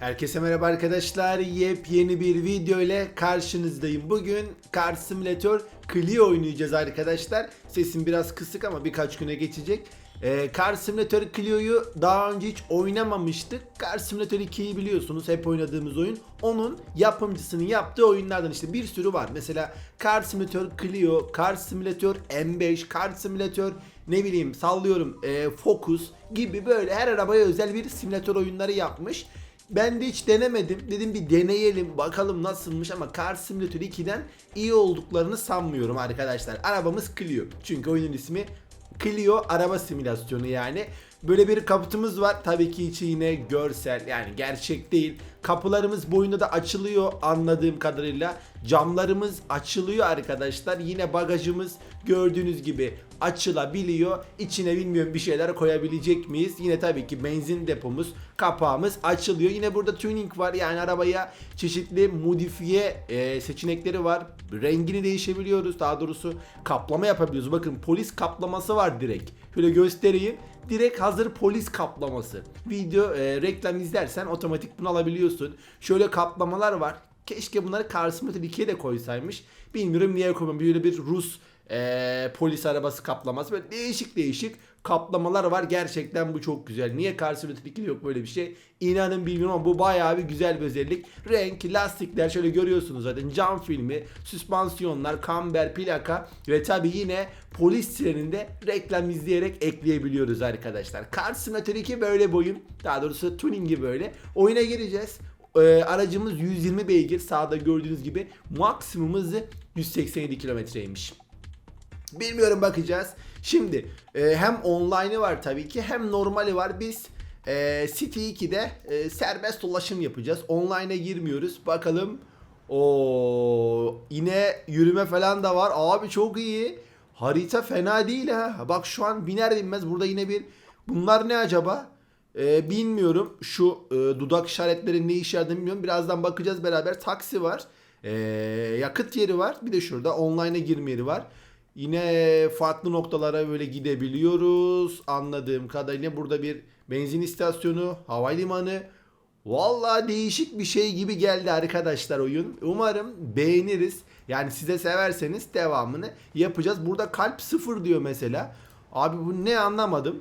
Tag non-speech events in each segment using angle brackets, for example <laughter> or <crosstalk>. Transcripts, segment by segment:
Herkese merhaba arkadaşlar. Yepyeni bir video ile karşınızdayım. Bugün Car Simulator Clio oynayacağız arkadaşlar. Sesim biraz kısık ama birkaç güne geçecek. Ee, Car Simulator Clio'yu daha önce hiç oynamamıştık. Car Simulator 2'yi biliyorsunuz hep oynadığımız oyun. Onun yapımcısının yaptığı oyunlardan işte bir sürü var. Mesela Car Simulator Clio, Car Simulator M5, Car Simulator ne bileyim sallıyorum e, Focus gibi böyle her arabaya özel bir simülatör oyunları yapmış. Ben de hiç denemedim. Dedim bir deneyelim bakalım nasılmış ama Car Simulator 2'den iyi olduklarını sanmıyorum arkadaşlar. Arabamız Clio. Çünkü oyunun ismi Clio araba simülasyonu yani. Böyle bir kaputumuz var. Tabii ki içi yine görsel yani gerçek değil. Kapılarımız boyunda da açılıyor anladığım kadarıyla. Camlarımız açılıyor arkadaşlar. Yine bagajımız gördüğünüz gibi açılabiliyor. İçine bilmiyorum bir şeyler koyabilecek miyiz? Yine tabii ki benzin depomuz, kapağımız açılıyor. Yine burada tuning var. Yani arabaya çeşitli modifiye e, seçenekleri var. Rengini değişebiliyoruz. Daha doğrusu kaplama yapabiliyoruz. Bakın polis kaplaması var direkt. Şöyle göstereyim. Direkt hazır polis kaplaması. Video e, reklam izlersen otomatik bunu alabiliyorsun. Şöyle kaplamalar var. Keşke bunları Car 2'ye de koysaymış. Bilmiyorum niye koymamış. Böyle bir Rus e, polis arabası kaplaması. Böyle değişik değişik kaplamalar var. Gerçekten bu çok güzel. Niye 2'de yok böyle bir şey? İnanın bilmiyorum ama bu bayağı bir güzel bir özellik. Renk, lastikler şöyle görüyorsunuz zaten. Cam filmi, süspansiyonlar, kamber, plaka ve tabi yine polis sireninde reklam izleyerek ekleyebiliyoruz arkadaşlar. 2 böyle bir oyun. Daha doğrusu tuningi böyle. Oyuna gireceğiz. Ee, aracımız 120 beygir. Sağda gördüğünüz gibi maksimum hızı 187 kilometreymiş. Bilmiyorum bakacağız. Şimdi e, hem online'ı var tabii ki hem normali var. Biz e, City 2'de e, serbest dolaşım yapacağız. Online'a girmiyoruz. Bakalım. O yine yürüme falan da var. Abi çok iyi. Harita fena değil ha. Bak şu an biner binmez burada yine bir bunlar ne acaba? E, bilmiyorum. Şu e, dudak işaretleri ne işe yaradığını bilmiyorum. Birazdan bakacağız beraber. Taksi var. E, yakıt yeri var. Bir de şurada online'a girme yeri var. Yine farklı noktalara böyle gidebiliyoruz. Anladığım kadarıyla burada bir benzin istasyonu, havalimanı. Vallahi değişik bir şey gibi geldi arkadaşlar oyun. Umarım beğeniriz. Yani size severseniz devamını yapacağız. Burada kalp sıfır diyor mesela. Abi bu ne anlamadım.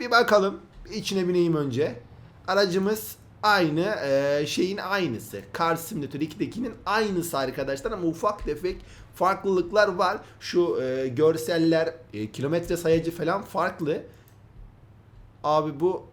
Bir bakalım. İçine bineyim önce. Aracımız aynı e, şeyin aynısı. Car Simulator 2'dekinin aynısı arkadaşlar ama ufak tefek farklılıklar var. Şu e, görseller, e, kilometre sayacı falan farklı. Abi bu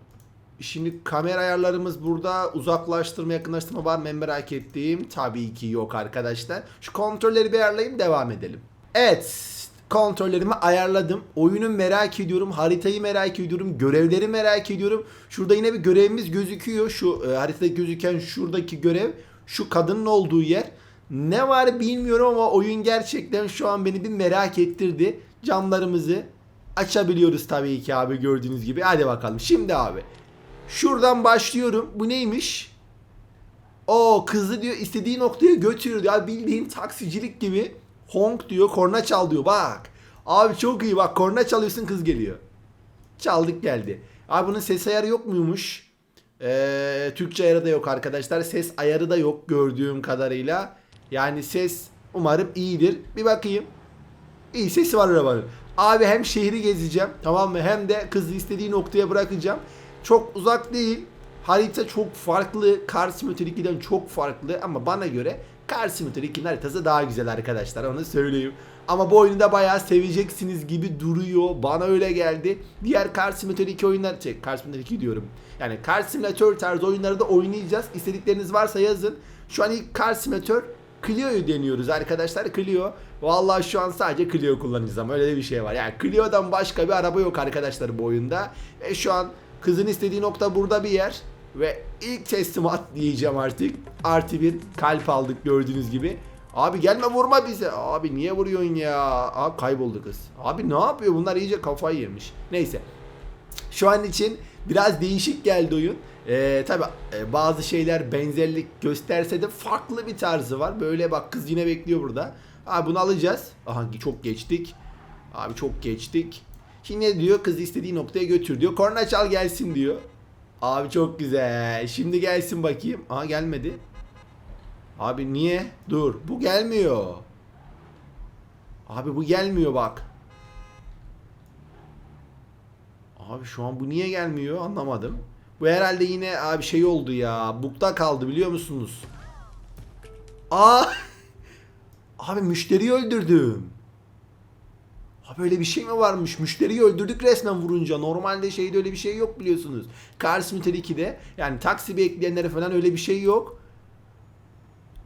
şimdi kamera ayarlarımız burada uzaklaştırma yakınlaştırma var mı merak ettiğim tabii ki yok arkadaşlar. Şu kontrolleri bir ayarlayayım devam edelim. Evet kontrollerimi ayarladım. Oyunu merak ediyorum. Haritayı merak ediyorum. Görevleri merak ediyorum. Şurada yine bir görevimiz gözüküyor. Şu e, haritada gözüken şuradaki görev şu kadının olduğu yer. Ne var bilmiyorum ama oyun gerçekten şu an beni bir merak ettirdi. Camlarımızı açabiliyoruz tabii ki abi gördüğünüz gibi. Hadi bakalım. Şimdi abi. Şuradan başlıyorum. Bu neymiş? O kızı diyor istediği noktaya götürüyor. Abi bildiğin taksicilik gibi. Honk diyor korna çal diyor bak. Abi çok iyi bak korna çalıyorsun kız geliyor. Çaldık geldi. Abi bunun ses ayarı yok muymuş? Ee, Türkçe ayarı da yok arkadaşlar. Ses ayarı da yok gördüğüm kadarıyla. Yani ses umarım iyidir. Bir bakayım. İyi sesi var arabanın. Abi hem şehri gezeceğim tamam mı? Hem de kızı istediği noktaya bırakacağım. Çok uzak değil. Harita çok farklı. Car Simulator 2'den çok farklı ama bana göre Car Simulator 2'nin haritası daha güzel arkadaşlar onu söyleyeyim. Ama bu oyunu da bayağı seveceksiniz gibi duruyor. Bana öyle geldi. Diğer Car Simulator 2 oyunlar, şey Car Simulator 2 diyorum. Yani Car Simulator tarzı oyunları da oynayacağız. İstedikleriniz varsa yazın. Şu an ilk Car Simulator Clio'yu deniyoruz arkadaşlar. Clio. Vallahi şu an sadece Clio kullanacağız ama öyle bir şey var. Yani Clio'dan başka bir araba yok arkadaşlar bu oyunda. Ve şu an kızın istediği nokta burada bir yer. Ve ilk teslimat diyeceğim artık. Artı bir kalp aldık gördüğünüz gibi. Abi gelme vurma bize. Abi niye vuruyorsun ya? Abi kayboldu kız. Abi ne yapıyor? Bunlar iyice kafayı yemiş. Neyse. Şu an için biraz değişik geldi oyun. Ee, Tabi bazı şeyler benzerlik gösterse de farklı bir tarzı var. Böyle bak kız yine bekliyor burada. Abi bunu alacağız. Aha çok geçtik. Abi çok geçtik. Şimdi diyor? Kızı istediği noktaya götür diyor. Korna çal gelsin diyor. Abi çok güzel. Şimdi gelsin bakayım. Aa gelmedi. Abi niye? Dur. Bu gelmiyor. Abi bu gelmiyor bak. Abi şu an bu niye gelmiyor anlamadım. Bu herhalde yine abi şey oldu ya. Bukta kaldı biliyor musunuz? Aa! <laughs> Abi müşteriyi öldürdüm. Abi öyle bir şey mi varmış? Müşteriyi öldürdük resmen vurunca. Normalde şeyde öyle bir şey yok biliyorsunuz. Car Simulator 2'de yani taksi bekleyenlere falan öyle bir şey yok.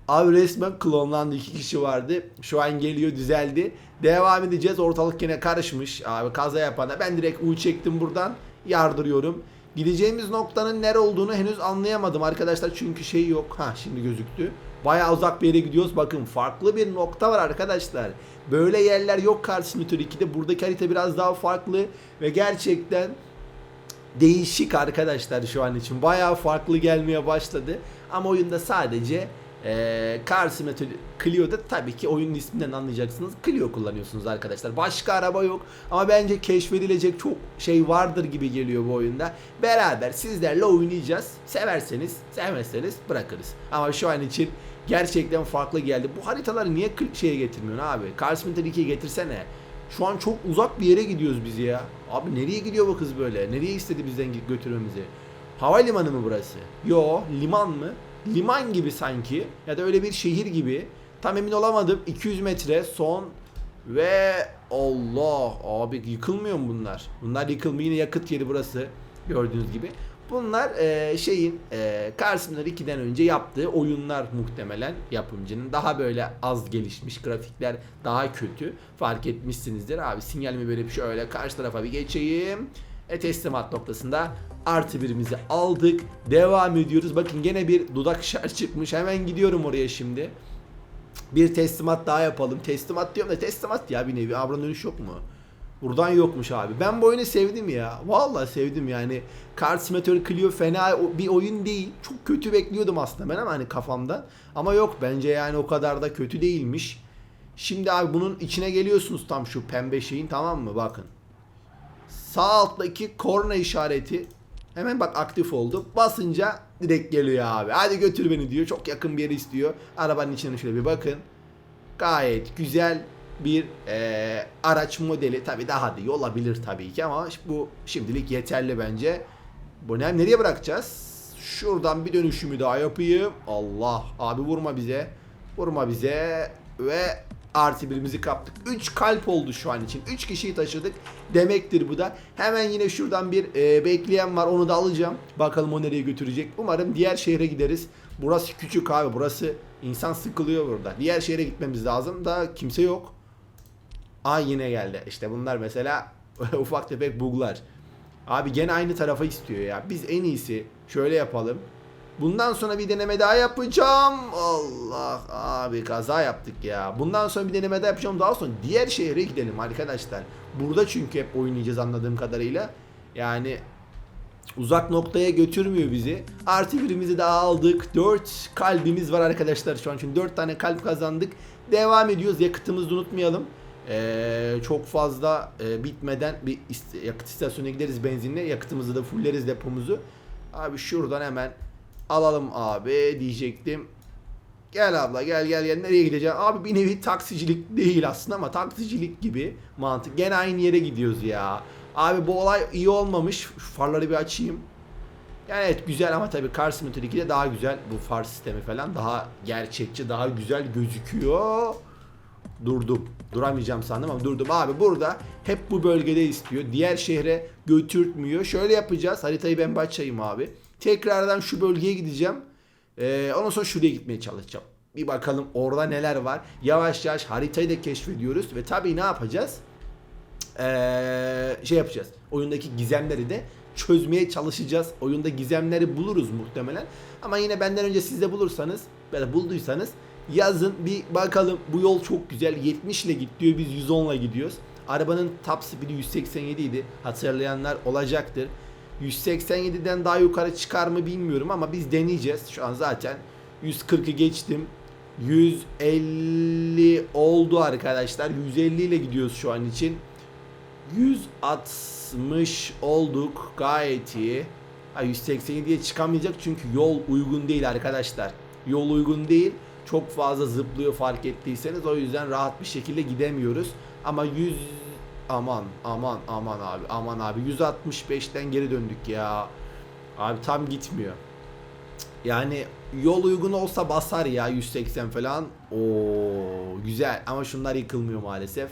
Abi resmen klonlandı. iki kişi vardı. Şu an geliyor düzeldi. Devam edeceğiz. Ortalık yine karışmış. Abi kaza yapana. Ben direkt U çektim buradan. Yardırıyorum. Gideceğimiz noktanın nere olduğunu henüz anlayamadım arkadaşlar. Çünkü şey yok. Ha şimdi gözüktü. Bayağı uzak bir yere gidiyoruz. Bakın farklı bir nokta var arkadaşlar. Böyle yerler yok Simulator 2'de. Buradaki harita biraz daha farklı. Ve gerçekten değişik arkadaşlar şu an için. Bayağı farklı gelmeye başladı. Ama oyunda sadece eee Car Simulator Clio'da tabii ki oyunun isminden anlayacaksınız. Clio kullanıyorsunuz arkadaşlar. Başka araba yok. Ama bence keşfedilecek çok şey vardır gibi geliyor bu oyunda. Beraber sizlerle oynayacağız. Severseniz, sevmezseniz bırakırız. Ama şu an için gerçekten farklı geldi. Bu haritaları niye şeye getirmiyorsun abi? Car Simulator 2'ye getirsene. Şu an çok uzak bir yere gidiyoruz biz ya. Abi nereye gidiyor bu kız böyle? Nereye istedi bizden götürmemizi? Havalimanı mı burası? Yo, liman mı? Liman gibi sanki. Ya da öyle bir şehir gibi. Tam emin olamadım. 200 metre son ve Allah abi yıkılmıyor mu bunlar? Bunlar yıkılmıyor. Yine yakıt yeri burası. Gördüğünüz gibi. Bunlar e, şeyin e, Car Simulator 2'den önce yaptığı oyunlar muhtemelen yapımcının. Daha böyle az gelişmiş grafikler daha kötü. Fark etmişsinizdir. Abi sinyalimi böyle bir şöyle karşı tarafa bir geçeyim. E teslimat noktasında artı birimizi aldık. Devam ediyoruz. Bakın gene bir dudak <laughs> şar çıkmış. Hemen gidiyorum oraya şimdi. Bir teslimat daha yapalım. Teslimat diyorum da teslimat ya bir nevi. Abran dönüş yok mu? Buradan yokmuş abi. Ben bu oyunu sevdim ya. Vallahi sevdim yani. Car Simulator Clio fena bir oyun değil. Çok kötü bekliyordum aslında ben ama hani kafamda. Ama yok bence yani o kadar da kötü değilmiş. Şimdi abi bunun içine geliyorsunuz tam şu pembe şeyin tamam mı? Bakın. Sağ alttaki korna işareti hemen bak aktif oldu. Basınca direkt geliyor abi. Hadi götür beni diyor. Çok yakın bir yere istiyor. Arabanın içine şöyle bir bakın. Gayet güzel bir eee, araç modeli. Tabi daha da iyi olabilir tabii ki ama bu şimdilik yeterli bence. Bu ne? Nereye bırakacağız? Şuradan bir dönüşümü daha yapayım. Allah abi vurma bize. Vurma bize ve artı birimizi kaptık. 3 kalp oldu şu an için. 3 kişiyi taşıdık. Demektir bu da. Hemen yine şuradan bir e, bekleyen var. Onu da alacağım. Bakalım o nereye götürecek. Umarım diğer şehre gideriz. Burası küçük abi. Burası insan sıkılıyor burada. Diğer şehre gitmemiz lazım da kimse yok. Aa yine geldi. İşte bunlar mesela <laughs> ufak tefek buglar. Abi gene aynı tarafa istiyor ya. Biz en iyisi şöyle yapalım. Bundan sonra bir deneme daha yapacağım. Allah abi kaza yaptık ya. Bundan sonra bir deneme daha yapacağım. Daha sonra diğer şehre gidelim arkadaşlar. Burada çünkü hep oynayacağız anladığım kadarıyla. Yani uzak noktaya götürmüyor bizi. Artı birimizi daha aldık. 4 kalbimiz var arkadaşlar şu an. Çünkü 4 tane kalp kazandık. Devam ediyoruz. Yakıtımızı unutmayalım. Ee, çok fazla e, bitmeden bir yakıt istasyonuna gideriz benzinle. Yakıtımızı da fulleriz depomuzu. Abi şuradan hemen alalım abi diyecektim. Gel abla gel gel gel nereye gideceğim? Abi bir nevi taksicilik değil aslında ama taksicilik gibi mantık. Gene aynı yere gidiyoruz ya. Abi bu olay iyi olmamış. Şu farları bir açayım. Yani evet güzel ama tabii Car Simulator 2'de daha güzel bu far sistemi falan daha gerçekçi daha güzel gözüküyor. Durdum. Duramayacağım sandım ama durdum. Abi burada hep bu bölgede istiyor. Diğer şehre götürtmüyor. Şöyle yapacağız. Haritayı ben açayım abi. Tekrardan şu bölgeye gideceğim. Ee, ondan sonra şuraya gitmeye çalışacağım. Bir bakalım orada neler var. Yavaş yavaş haritayı da keşfediyoruz. Ve tabii ne yapacağız? Ee, şey yapacağız. Oyundaki gizemleri de çözmeye çalışacağız. Oyunda gizemleri buluruz muhtemelen. Ama yine benden önce siz de bulursanız ya da bulduysanız yazın bir bakalım. Bu yol çok güzel. 70 ile git diyor. Biz 110 ile gidiyoruz. Arabanın top speed'i 187 idi. Hatırlayanlar olacaktır. 187'den daha yukarı çıkar mı bilmiyorum ama biz deneyeceğiz. Şu an zaten 140'ı geçtim. 150 oldu arkadaşlar. 150 ile gidiyoruz şu an için. 160 olduk. Gayet iyi. Ha 187'ye çıkamayacak çünkü yol uygun değil arkadaşlar. Yol uygun değil. Çok fazla zıplıyor fark ettiyseniz. O yüzden rahat bir şekilde gidemiyoruz. Ama 100 aman aman aman abi aman abi 165'ten geri döndük ya. Abi tam gitmiyor. Yani yol uygun olsa basar ya 180 falan. Oo güzel ama şunlar yıkılmıyor maalesef.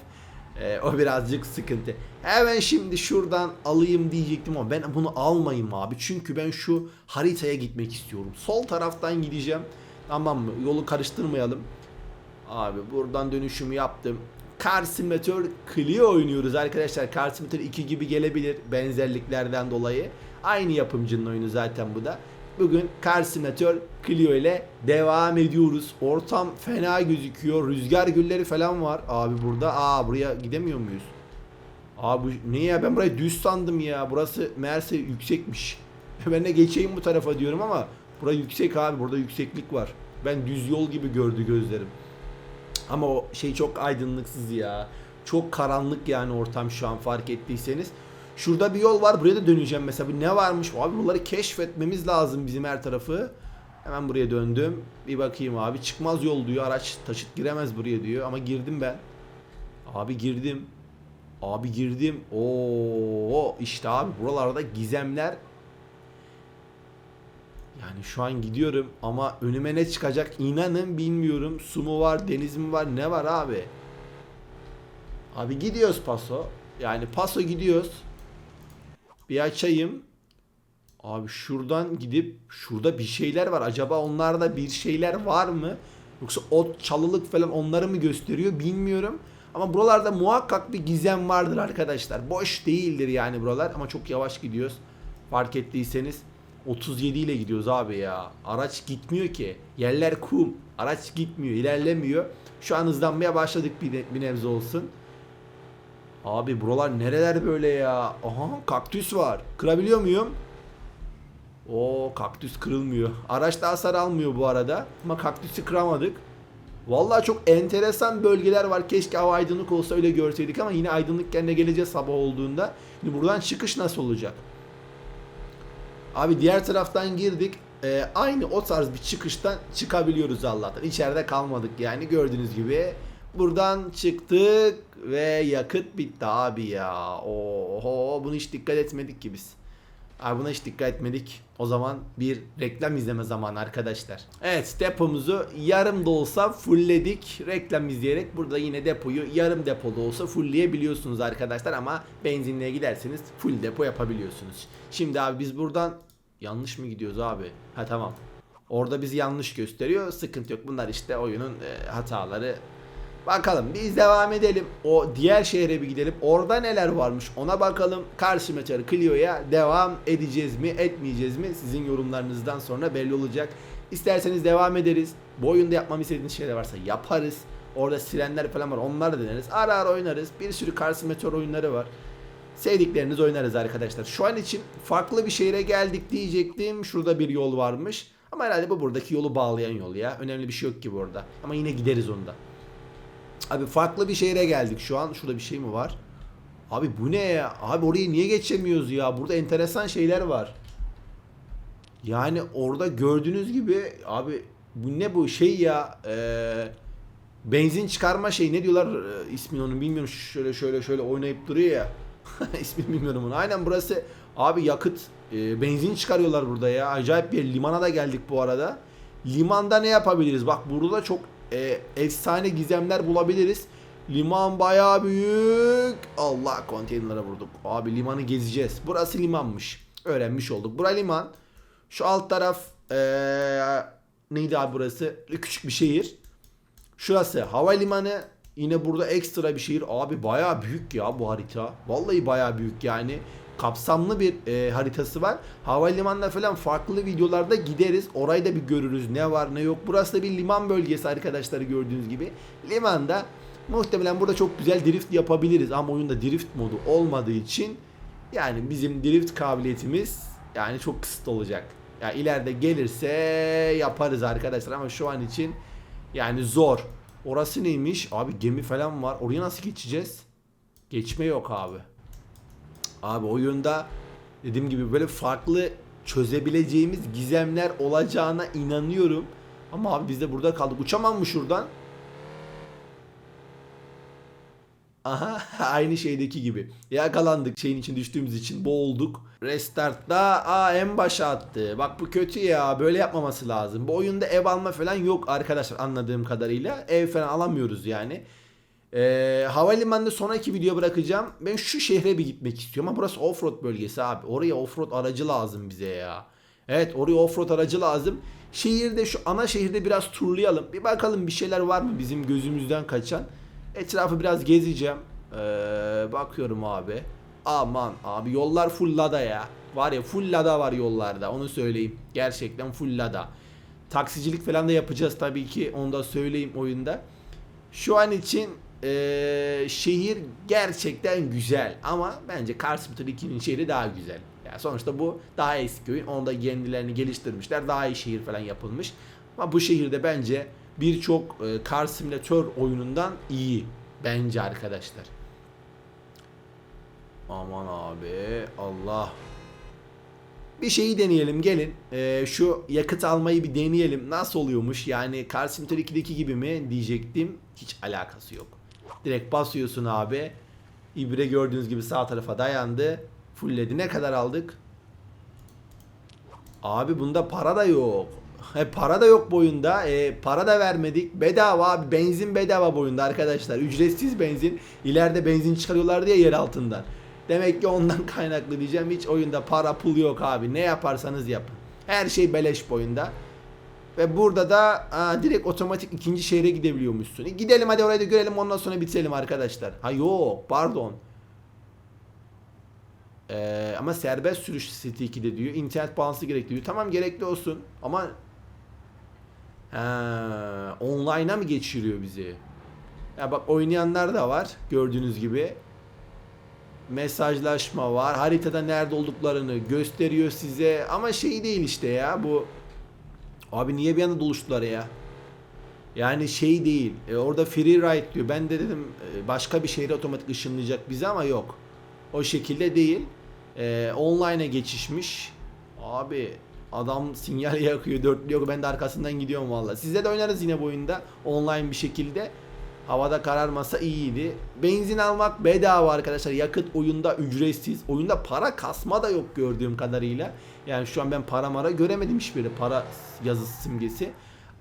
Ee, o birazcık sıkıntı. Hemen şimdi şuradan alayım diyecektim ama ben bunu almayayım abi. Çünkü ben şu haritaya gitmek istiyorum. Sol taraftan gideceğim. Tamam mı? Yolu karıştırmayalım. Abi buradan dönüşümü yaptım. Car Simulator Clio oynuyoruz arkadaşlar. Car Simulator 2 gibi gelebilir benzerliklerden dolayı. Aynı yapımcının oyunu zaten bu da. Bugün Car Simulator Clio ile devam ediyoruz. Ortam fena gözüküyor. Rüzgar gülleri falan var. Abi burada. Aa buraya gidemiyor muyuz? Abi ne ya ben burayı düz sandım ya. Burası meğerse yüksekmiş. <laughs> Ben de geçeyim bu tarafa diyorum ama bura yüksek abi. Burada yükseklik var. Ben düz yol gibi gördü gözlerim. Ama o şey çok aydınlıksız ya. Çok karanlık yani ortam şu an fark ettiyseniz. Şurada bir yol var. Buraya da döneceğim mesela. Bir ne varmış? Abi buraları keşfetmemiz lazım bizim her tarafı. Hemen buraya döndüm. Bir bakayım abi. Çıkmaz yol diyor. Araç taşıt giremez buraya diyor. Ama girdim ben. Abi girdim. Abi girdim. Oo işte abi buralarda gizemler. Yani şu an gidiyorum ama önüme ne çıkacak inanın bilmiyorum. Su mu var, deniz mi var, ne var abi? Abi gidiyoruz paso. Yani paso gidiyoruz. Bir açayım. Abi şuradan gidip şurada bir şeyler var. Acaba onlarda bir şeyler var mı? Yoksa ot çalılık falan onları mı gösteriyor bilmiyorum. Ama buralarda muhakkak bir gizem vardır arkadaşlar. Boş değildir yani buralar ama çok yavaş gidiyoruz. Fark ettiyseniz 37 ile gidiyoruz abi ya. Araç gitmiyor ki. Yerler kum. Araç gitmiyor, ilerlemiyor. Şu an hızlanmaya başladık bir, ne- bir nebze olsun. Abi buralar nereler böyle ya? Aha kaktüs var. Kırabiliyor muyum? O kaktüs kırılmıyor. Araç da hasar almıyor bu arada. Ama kaktüsü kıramadık. Vallahi çok enteresan bölgeler var. Keşke hava aydınlık olsa öyle görseydik ama yine aydınlıkken de geleceğiz sabah olduğunda. Şimdi buradan çıkış nasıl olacak? Abi diğer taraftan girdik. Ee, aynı o tarz bir çıkıştan çıkabiliyoruz Allah'tan. İçeride kalmadık yani gördüğünüz gibi. Buradan çıktık ve yakıt bitti abi ya. Oho bunu hiç dikkat etmedik ki biz. Abi buna hiç dikkat etmedik. O zaman bir reklam izleme zamanı arkadaşlar. Evet depomuzu yarım da olsa fullledik. Reklam izleyerek burada yine depoyu yarım depoda olsa fullleyebiliyorsunuz arkadaşlar. Ama benzinliğe giderseniz full depo yapabiliyorsunuz. Şimdi abi biz buradan yanlış mı gidiyoruz abi? Ha tamam. Orada bizi yanlış gösteriyor. Sıkıntı yok. Bunlar işte oyunun e, hataları. Bakalım biz devam edelim. O diğer şehre bir gidelim. Orada neler varmış ona bakalım. Karşı Meteor Clio'ya devam edeceğiz mi etmeyeceğiz mi? Sizin yorumlarınızdan sonra belli olacak. İsterseniz devam ederiz. Bu oyunda yapmamı istediğiniz şeyler varsa yaparız. Orada sirenler falan var onları da deneriz. Ara ara oynarız. Bir sürü Karşı Meteor oyunları var. Sevdikleriniz oynarız arkadaşlar. Şu an için farklı bir şehre geldik diyecektim. Şurada bir yol varmış. Ama herhalde bu buradaki yolu bağlayan yol ya. Önemli bir şey yok ki burada. Ama yine gideriz onda. Abi farklı bir şehre geldik şu an. Şurada bir şey mi var? Abi bu ne ya? Abi orayı niye geçemiyoruz ya? Burada enteresan şeyler var. Yani orada gördüğünüz gibi abi bu ne bu şey ya? Eee benzin çıkarma şey ne diyorlar e, ismini onun bilmiyorum şöyle şöyle şöyle oynayıp duruyor ya. <laughs> İsmini bilmiyorum onu. Aynen burası abi yakıt e, benzin çıkarıyorlar burada ya. Acayip bir limana da geldik bu arada. Limanda ne yapabiliriz? Bak burada çok e, efsane gizemler bulabiliriz. Liman bayağı büyük. Allah konteynerlara vurduk. Abi limanı gezeceğiz. Burası limanmış. Öğrenmiş olduk. Bura liman. Şu alt taraf e, neydi abi burası? Küçük bir şehir. Şurası havalimanı. Yine burada ekstra bir şehir. Abi bayağı büyük ya bu harita. Vallahi bayağı büyük yani. Kapsamlı bir e, haritası var. Havalimanına falan farklı videolarda gideriz. Orayı da bir görürüz. Ne var ne yok. Burası da bir liman bölgesi arkadaşlar gördüğünüz gibi. Limanda muhtemelen burada çok güzel drift yapabiliriz. Ama oyunda drift modu olmadığı için yani bizim drift kabiliyetimiz yani çok kısıtlı olacak. Yani ileride gelirse yaparız arkadaşlar ama şu an için yani zor. Orası neymiş? Abi gemi falan var. Oraya nasıl geçeceğiz? Geçme yok abi. Abi oyunda dediğim gibi böyle farklı çözebileceğimiz gizemler olacağına inanıyorum. Ama abi biz de burada kaldık. Uçamam mı şuradan? Aha <laughs> aynı şeydeki gibi. Yakalandık şeyin için düştüğümüz için boğulduk. Restart'ta aa en başa attı. Bak bu kötü ya böyle yapmaması lazım. Bu oyunda ev alma falan yok arkadaşlar anladığım kadarıyla. Ev falan alamıyoruz yani. Ee, havalimanında sonraki video bırakacağım. Ben şu şehre bir gitmek istiyorum ama burası offroad bölgesi abi. Oraya offroad aracı lazım bize ya. Evet oraya offroad aracı lazım. Şehirde şu ana şehirde biraz turlayalım. Bir bakalım bir şeyler var mı bizim gözümüzden kaçan. Etrafı biraz gezeceğim. Ee, bakıyorum abi. Aman abi yollar full lada ya. Var ya full lada var yollarda onu söyleyeyim. Gerçekten full lada. Taksicilik falan da yapacağız tabii ki onu da söyleyeyim oyunda. Şu an için eee, şehir gerçekten güzel ama bence Motor 2'nin şehri daha güzel. Yani sonuçta bu daha eski oyun. Onda kendilerini geliştirmişler. Daha iyi şehir falan yapılmış. Ama bu şehirde bence birçok e, Car Simulator oyunundan iyi. Bence arkadaşlar. Aman abi Allah. Bir şeyi deneyelim gelin. Ee, şu yakıt almayı bir deneyelim. Nasıl oluyormuş? Yani Car Simulator 2'deki gibi mi diyecektim. Hiç alakası yok. Direkt basıyorsun abi. İbre gördüğünüz gibi sağ tarafa dayandı. Fullledi. Ne kadar aldık? Abi bunda para da yok. He, para da yok bu oyunda. E, para da vermedik. Bedava. Benzin bedava bu oyunda arkadaşlar. Ücretsiz benzin. İleride benzin çıkarıyorlar diye yer altından. Demek ki ondan <laughs> kaynaklı diyeceğim. Hiç oyunda para pul yok abi. Ne yaparsanız yapın. Her şey beleş bu oyunda. Ve burada da aa, direkt otomatik ikinci şehre gidebiliyormuşsun. E, gidelim hadi orayı da görelim ondan sonra bitirelim arkadaşlar. Ha yok pardon. Ee, ama serbest sürüş City 2'de diyor. İnternet bağlantısı gerekli diyor. Tamam gerekli olsun ama ha, online'a mı geçiriyor bizi? Ya bak oynayanlar da var gördüğünüz gibi. Mesajlaşma var. Haritada nerede olduklarını gösteriyor size. Ama şey değil işte ya bu. Abi niye bir anda doluştular ya? Yani şey değil. E, orada free ride diyor. Ben de dedim e, başka bir şehre otomatik ışınlayacak bizi ama yok. O şekilde değil. E, online'a geçişmiş. Abi adam sinyal <laughs> yakıyor, dörtlüyor. Ben de arkasından gidiyorum valla. Sizde de oynarız yine bu oyunda. Online bir şekilde. Havada kararmasa iyiydi. Benzin almak bedava arkadaşlar. Yakıt oyunda ücretsiz. Oyunda para kasma da yok gördüğüm kadarıyla. Yani şu an ben para mara göremedim hiçbiri. Para yazısı simgesi.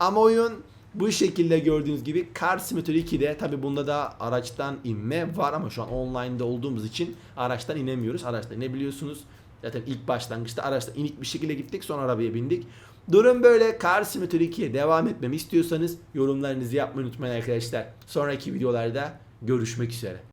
Ama oyun bu şekilde gördüğünüz gibi Car Simulator 2'de tabi bunda da araçtan inme var ama şu an online'da olduğumuz için araçtan inemiyoruz. Araçtan inebiliyorsunuz. Zaten ilk başlangıçta araçtan inik bir şekilde gittik sonra arabaya bindik. Durum böyle. Car Simulator 2'ye devam etmemi istiyorsanız yorumlarınızı yapmayı unutmayın arkadaşlar. Sonraki videolarda görüşmek üzere.